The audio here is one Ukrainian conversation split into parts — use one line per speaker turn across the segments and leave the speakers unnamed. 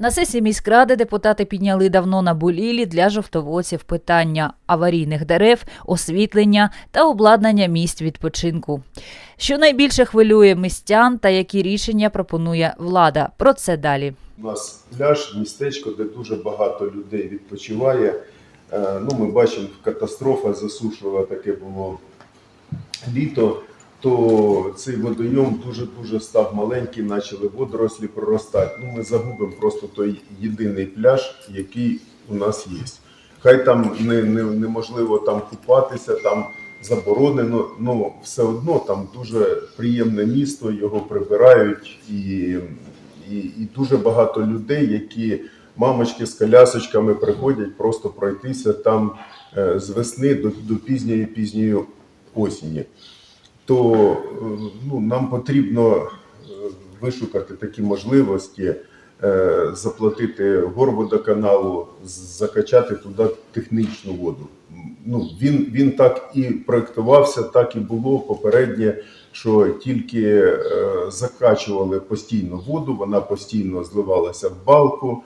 На сесії міськради депутати підняли давно наболілі для жовтоводців питання аварійних дерев, освітлення та обладнання місць відпочинку. Що найбільше хвилює містян та які рішення пропонує влада? Про це далі.
У нас пляж, містечко, де дуже багато людей відпочиває. Е, Ну, ми бачимо, катастрофа засушила таке було літо, то цей водойом дуже-дуже став маленький, почали водорослі проростати. Ну, ми загубимо просто той єдиний пляж, який у нас є. Хай там не, не, неможливо там купатися, там заборонено, але все одно там дуже приємне місто, його прибирають і, і, і дуже багато людей, які мамочки з колясочками приходять просто пройтися там е, з весни до, до пізньої пізньої осені. То е, ну, нам потрібно е, вишукати такі можливості, е, заплатити горводоканалу, закачати туди технічну воду. Ну, він, він так і проєктувався, так і було попереднє, що тільки закачували постійно воду, вона постійно зливалася в балку.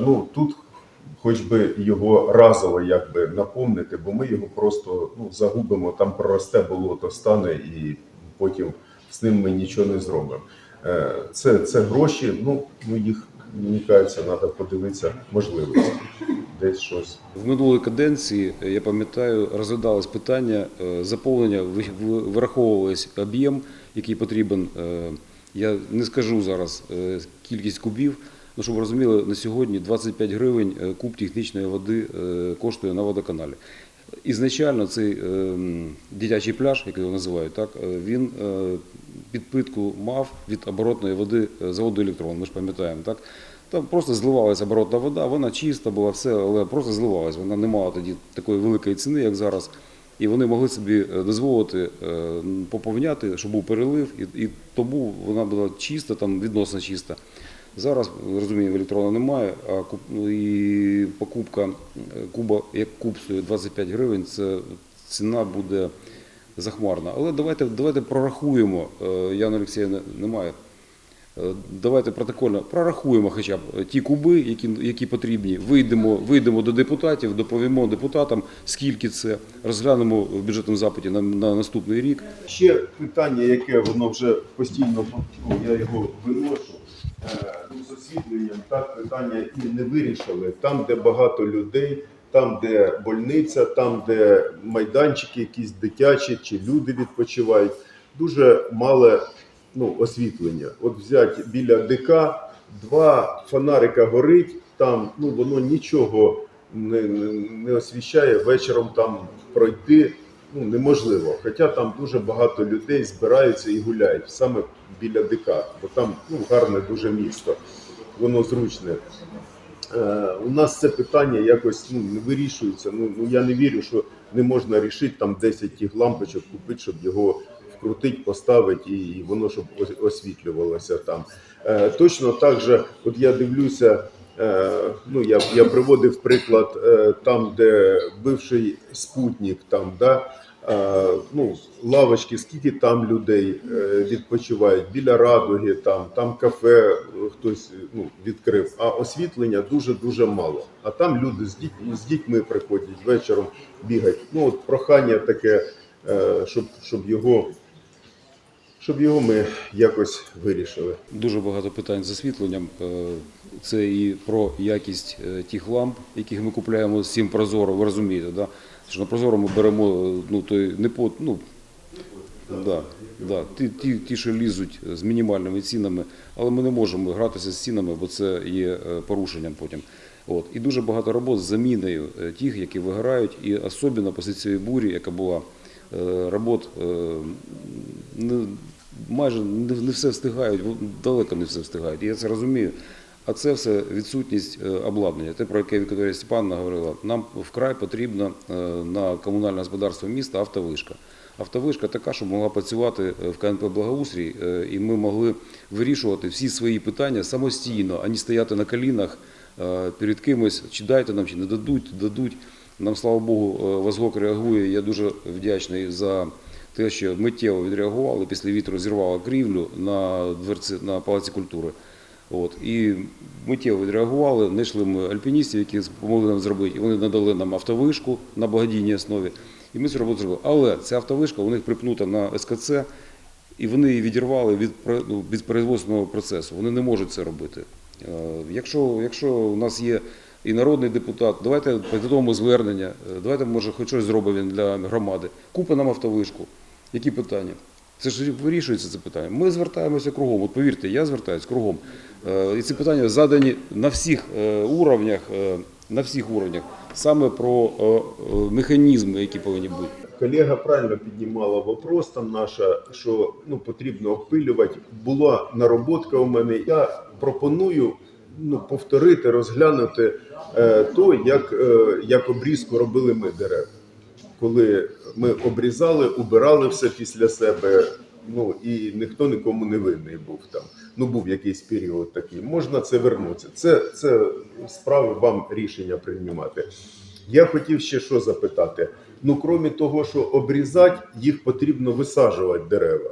Ну, тут хоч би його разово якби наповнити, бо ми його просто ну, загубимо, там проросте болото, стане, і потім з ним ми нічого не зробимо. Е, Це, це гроші, ну, ну їх, мені кажеться, треба подивитися можливості. Десь щось.
В минулій каденції, е, я пам'ятаю, розглядалось питання е, заповнення, ви- об'єм, який потрібен. Я не скажу зараз кількість кубів, ну щоб ви розуміли, на сьогодні 25 гривень е, куб технічної води е, коштує на водоканалі. Ізначально цей е, дитячий пляж, як його називають, так, е, він підпитку мав від оборотної води заводу електрон, ми ж пам'ятаємо, так? Там просто зливалася оборотна вода, вона чиста була, все, але просто зливалася. Вона не мала тоді такої великої ціни, як зараз. І вони могли собі дозволити поповняти, щоб був перелив, і тому вона була чиста, там відносно чиста. Зараз розумію, електрона немає, а ну, і покупка е, куба, як куб стоїть 25 гривень, це ціна буде захмарна. Але давайте, давайте прорахуємо. е, Яна Олексіївна немає. Е, Давайте протокольно прорахуємо хоча б ті куби, які, які потрібні. Вийдемо, вийдемо до депутатів, доповімо депутатам, скільки це, розглянемо в бюджетному запиті на, на наступний рік.
Ще питання, яке воно вже постійно ну, я його виношу. Освітленням так питання і не вирішили. Там, де багато людей, там, де больниця, там, де майданчики якісь дитячі чи люди відпочивають, дуже мале ну, освітлення. От взяти біля ДК, два фонарика горить, там ну, воно нічого не, не освіщає. Вечором там пройти ну, неможливо. Хоча там дуже багато людей збираються і гуляють саме біля ДК, бо там ну, гарне дуже місто, воно зручне. Е, у нас це питання якось ну, не вирішується. Ну, ну я не вірю, що не можна рішити там 10 тих лампочок купити, щоб його вкрутити, поставити і, воно щоб освітлювалося там. Е, точно так же, от я дивлюся, е, ну я, я приводив приклад там, де бивший спутник, там, да, ну, лавочки, скільки там людей е, відпочивають, біля радуги, там, там кафе е, хтось ну, відкрив, а освітлення дуже-дуже мало. А там люди з дітьми, з дітьми приходять вечором бігають. Ну, от прохання таке, е, щоб, щоб його. Щоб його ми якось вирішили.
Дуже багато питань з освітленням. Е, Це і про якість е, тих ламп, яких ми купуємо з цим прозоро, ви розумієте, да? Що на прозоро ми беремо е, ну, той не по, ну, да, да, ті, ті, ті, що лізуть з мінімальними цінами, але ми не можемо гратися з цінами, бо це є е, порушенням потім. От. І дуже багато робот з заміною е, тих, які вигорають, і особливо після цієї бурі, яка була, робот не, майже не, все встигають, далеко не все встигають. Я це розумію. А це все відсутність е, обладнання. Те, про яке Вікторія Степановна говорила, нам вкрай потрібно е, на комунальне господарство міста автовишка. Автовишка така, щоб могла працювати е, в КНП Благоустрій, і ми могли вирішувати всі свої питання самостійно, а не стояти на колінах перед кимось, чи дайте нам, чи не дадуть, дадуть. Нам, слава Богу, Возгок реагує. Я дуже вдячний за те, що миттєво відреагували після вітру зірвало крівлю на дверці на палаці культури. От, і миттєво відреагували, знайшли ми альпіністів, які допомогли нам зробити. Вони надали нам автовишку на благодійній основі. І ми цю роботу зробили. Але ця автовишка у них припнута на СКЦ, і вони її відірвали від, ну, від производственного процесу. Вони не можуть це робити. Е, Якщо, якщо у нас є і народний депутат, давайте підготовимо звернення, е, давайте, може, хоч щось зробимо він для громади. Купи нам автовишку. Які питання? Це ж вирішується це питання. Ми звертаємося кругом. От повірте, я звертаюся кругом. Е, І ці питання задані на всіх е, уровнях, е, на всіх уровнях, саме про механізми, які повинні бути.
Колега правильно піднімала вопрос там наша, що ну потрібно опилювати. Була нароботка у мене. Я пропоную ну повторити, розглянути е, то, як, е, як обрізку робили ми дерев. Коли ми обрізали, убирали все після себе. Ну і ніхто нікому не винний був там. Ну був якийсь період такий. Можна це вернутися. Це, це справи вам рішення приймати. Я хотів ще що запитати. Ну, крім того, що обрізати, їх потрібно висаджувати дерева.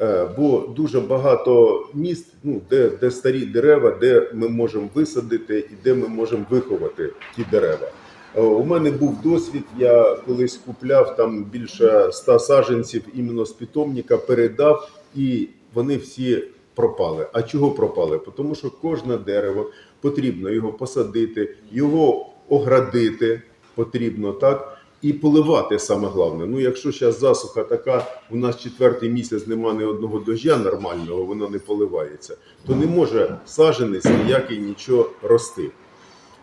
Е, Бо дуже багато міст, ну, де, де старі дерева, де ми можемо висадити і де ми можемо виховати ті дерева. Е, У мене був досвід, я колись купляв там більше ста саджанців іменно з питомника, передав, і вони всі пропали. А чого пропали? Тому що кожне дерево потрібно його посадити, його оградити потрібно, так? І поливати саме головне. Ну, якщо зараз засуха така, у нас четвертий місяць немає ні одного дождя нормального, воно не поливається, то не може саженець ніякий нічого рости.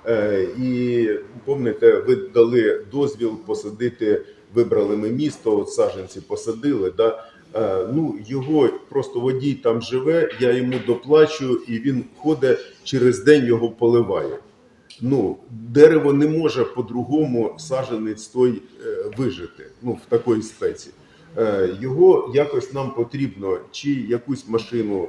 Е, і пам'ятаєте, ви дали дозвіл посадити, вибрали ми місто, от саджанці посадили. Да? Е, ну, його просто водій там живе, я йому доплачу, і він ходить через день його поливає. Ну, дерево не може по-другому саджанець той е, вижити ну, в такій спеці. Його якось нам потрібно, чи якусь машину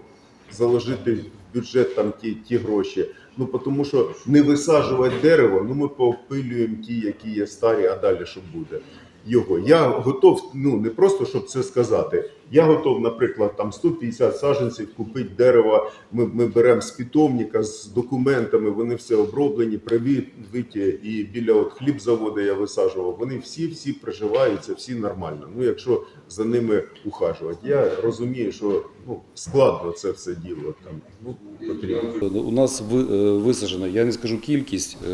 заложити в бюджет там ті, ті гроші. Ну тому що не висаджувати дерево, ну ми поопилюємо ті, які є старі, а далі що буде. Його я готов, ну не просто щоб це сказати. Я готов, наприклад, там 150 саджанців купити дерева. Ми, ми беремо з питомника з документами. Вони все оброблені, привіті. І біля от хлібзаводу я висаджував. Вони всі всі приживаються, всі нормально. Ну якщо за ними ухажувати. Я розумію, що ну складно це все діло там. Ну потрібно.
У нас е, висаджено, я не скажу кількість, е,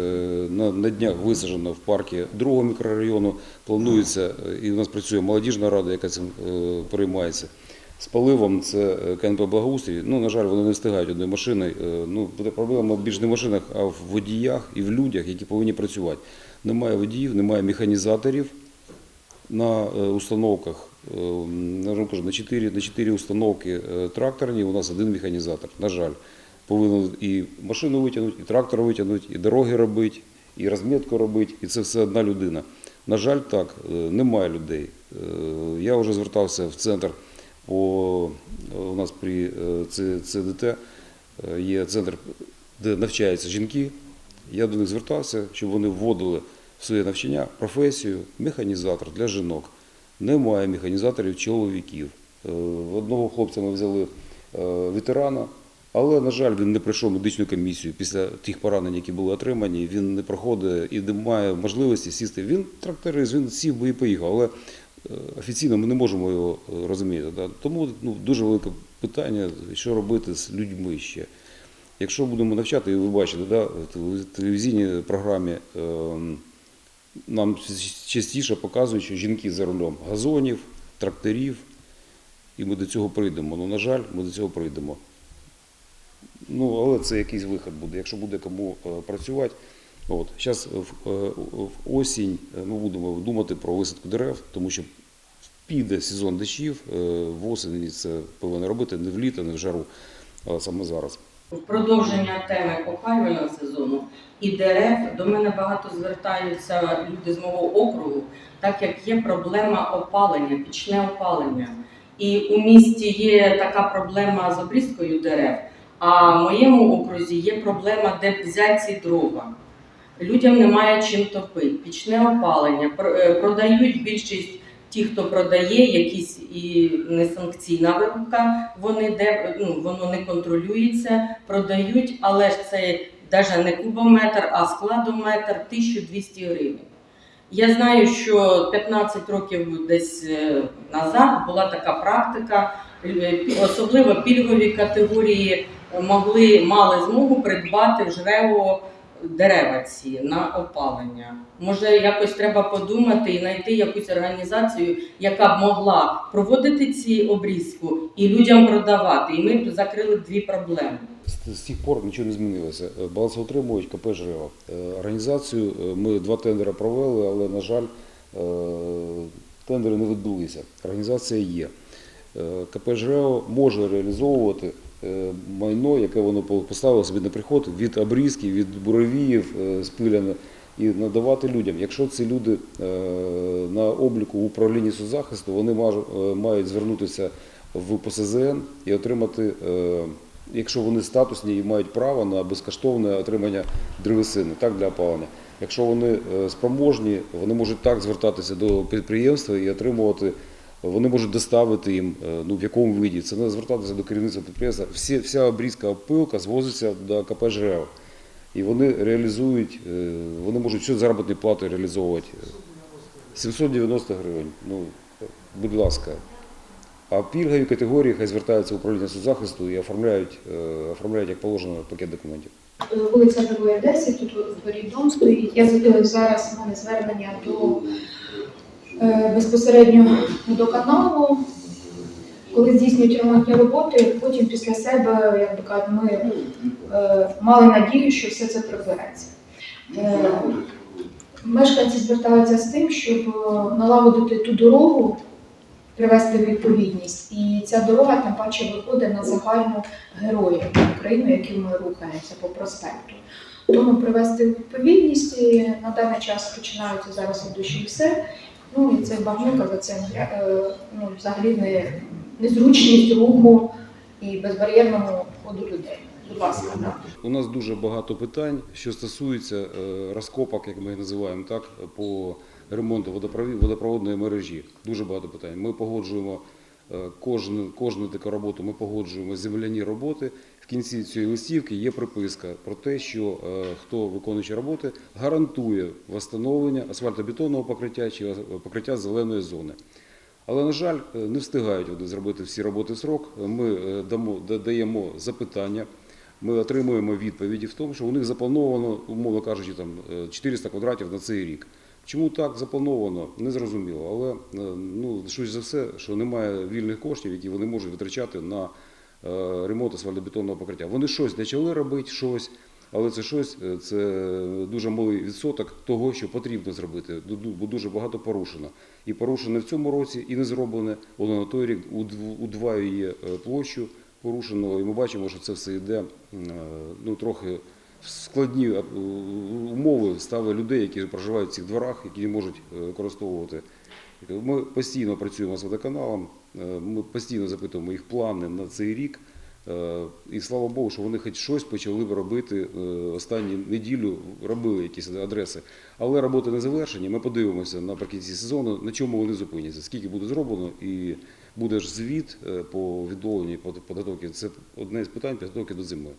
на, на днях висаджено в парку другого мікрорайону. Планується, е, і у нас працює молодіжна рада, яка цим е, переймається. З поливом це е, КНП Благоустрій. Ну, на жаль, вони не встигають одної машини. Е, Ну, буде проблема більш не в машинах, а в водіях і в людях, які повинні працювати. Немає водіїв, немає механізаторів на е, установках. на 4, на 4 установки тракторні у нас один механізатор. На жаль, повинен і машину витягнути, і трактор витягнути, і дороги робити, і розмітку робити, і це все одна людина. На жаль, так, е, немає людей. Е, Я вже звертався в центр по е, у нас при ЦДТ є центр, де навчаються жінки. Я до них звертався, щоб вони вводили в своє навчання професію механізатор для жінок. Немає механізаторів чоловіків. Одного хлопця ми взяли ветерана, але, на жаль, він не пройшов медичну комісію після тих поранень, які були отримані. Він не проходить і не має можливості сісти. Він тракторист, він сів би і поїхав. Але е, офіційно ми не можемо його е, розуміти. Тому ну, дуже велике питання, що робити з людьми ще. Якщо будемо навчати, і ви бачите, да, в телевізійній програмі ем, нам частіше показують, що жінки за рулем газонів, тракторів, і ми до цього прийдемо. Ну, на жаль, ми до цього прийдемо. Ну, але це якийсь вихід буде, якщо буде кому е, працювати. От. Зараз в, е, в осінь е, ми будемо думати про висадку дерев, тому що піде сезон дощів, е, в осені це повинно робити не в літо, не в жару, а саме зараз.
В продовження теми опалювального сезону і дерев до мене багато звертаються люди з мого округу, так як є проблема опалення, пічне опалення. І у місті є така проблема з обрізкою дерев. А в моєму окрузі є проблема, де взяти ці дрова. Людям немає чим топити, пічне опалення, е, продають більшість ті, хто продає, якісь і несанкційна вирубка, вони де ну, воно не контролюється, продають, але ж це навіть не кубометр, а складометр 1200 гривень. Я знаю, що 15 років десь е, назад була така практика, е, особливо пільгові категорії могли мали змогу придбати в жрево дерева ці на опалення. Може, якось треба подумати і знайти якусь організацію, яка б могла проводити ці обрізку і людям продавати. І ми б закрили дві проблеми.
З, тих пор нічого не змінилося. Е, Балансоутримувач КП «Жрева». Е, Організацію е, ми два тендери провели, але, на жаль, е, тендери не відбулися. Організація є. КП «Жрево» може реалізовувати майно, яке воно поставило собі на приход від обрізки, від буровіїв е, спиляне, і надавати людям. Якщо ці люди е, на обліку в управлінні соцзахисту, вони е, мають звернутися в ПСЗН і отримати, е, якщо вони статусні і мають право на безкоштовне отримання древесини, так для опалення. Якщо вони е, спроможні, вони можуть так звертатися до підприємства і отримувати. Вони можуть доставити їм е, ну, в якому виді. Це не звертатися до керівництва підприємства. Всі, вся обрізка опилка звозиться до КП «Жрева». І вони реалізують, е, вони можуть всю заробітну плату реалізовувати. 790 гривень. Ну, будь ласка. А пільгові категорії хай звертаються в управління соцзахисту і оформляють, е, оформляють як положено пакет документів.
вулиця Героя 10, тут дворі дом стоїть. Я зробила зараз в мене звернення до безпосередньо до каналу. Коли здійснюють ремонтні роботи, потім після себе, як би кажуть, ми е, мали надію, що все це прибереться. Е, мешканці звертаються з тим, щоб е, налагодити ту дорогу, привести відповідність. І ця дорога тим паче виходить на загальну героїв України, яким ми рухаємося по проспекту. Тому привести відповідність на даний час починаються зараз від душі і все. Ну і це багнюка за цим е, ну, взагалі не, незручність руху і безбар'єрному входу людей. Будь ласка.
У нас дуже багато питань, що стосується е, розкопок, як ми їх називаємо, так, по ремонту водопроводної мережі. Дуже багато питань. Ми погоджуємо е, кожну, кожну таку роботу, ми погоджуємо земляні роботи. В кінці цієї листівки є приписка про те, що е, хто виконуючи роботи гарантує встановлення асфальтобетонного покриття чи е, покриття зеленої зони. Але, на жаль, е, не встигають вони зробити всі роботи в срок. Ми даємо запитання, ми отримуємо відповіді в тому, що у них заплановано, умовно кажучи, там е, 400 квадратів на цей рік. Чому так заплановано, не зрозуміло. Але ну, щось за все, що немає вільних коштів, які вони можуть витрачати на ремонт асфальтобетонного покриття. Вони щось почали робити, щось, але це щось е, це дуже малий відсоток того, що потрібно зробити, бо дуже багато порушено. І порушено в цьому році, і не зроблене. Воно на той рік удв- удваює е, площу порушеного, і ми бачимо, що це все йде е, ну, трохи складні е, умови ставить людей, які проживають в цих дворах, які не можуть е, використовувати. Ми постійно працюємо з водоканалом, е, ми постійно запитуємо їх плани на цей рік. Е, І слава Богу, що вони хоч щось почали б робити останню останні неділю, робили якісь адреси. Але роботи не завершені. Ми подивимося наприкінці сезону, на чому вони зупиняться, скільки буде зроблено, і буде ж звіт е, по відновленню підготовці. Це одне з питань підготовки до зими.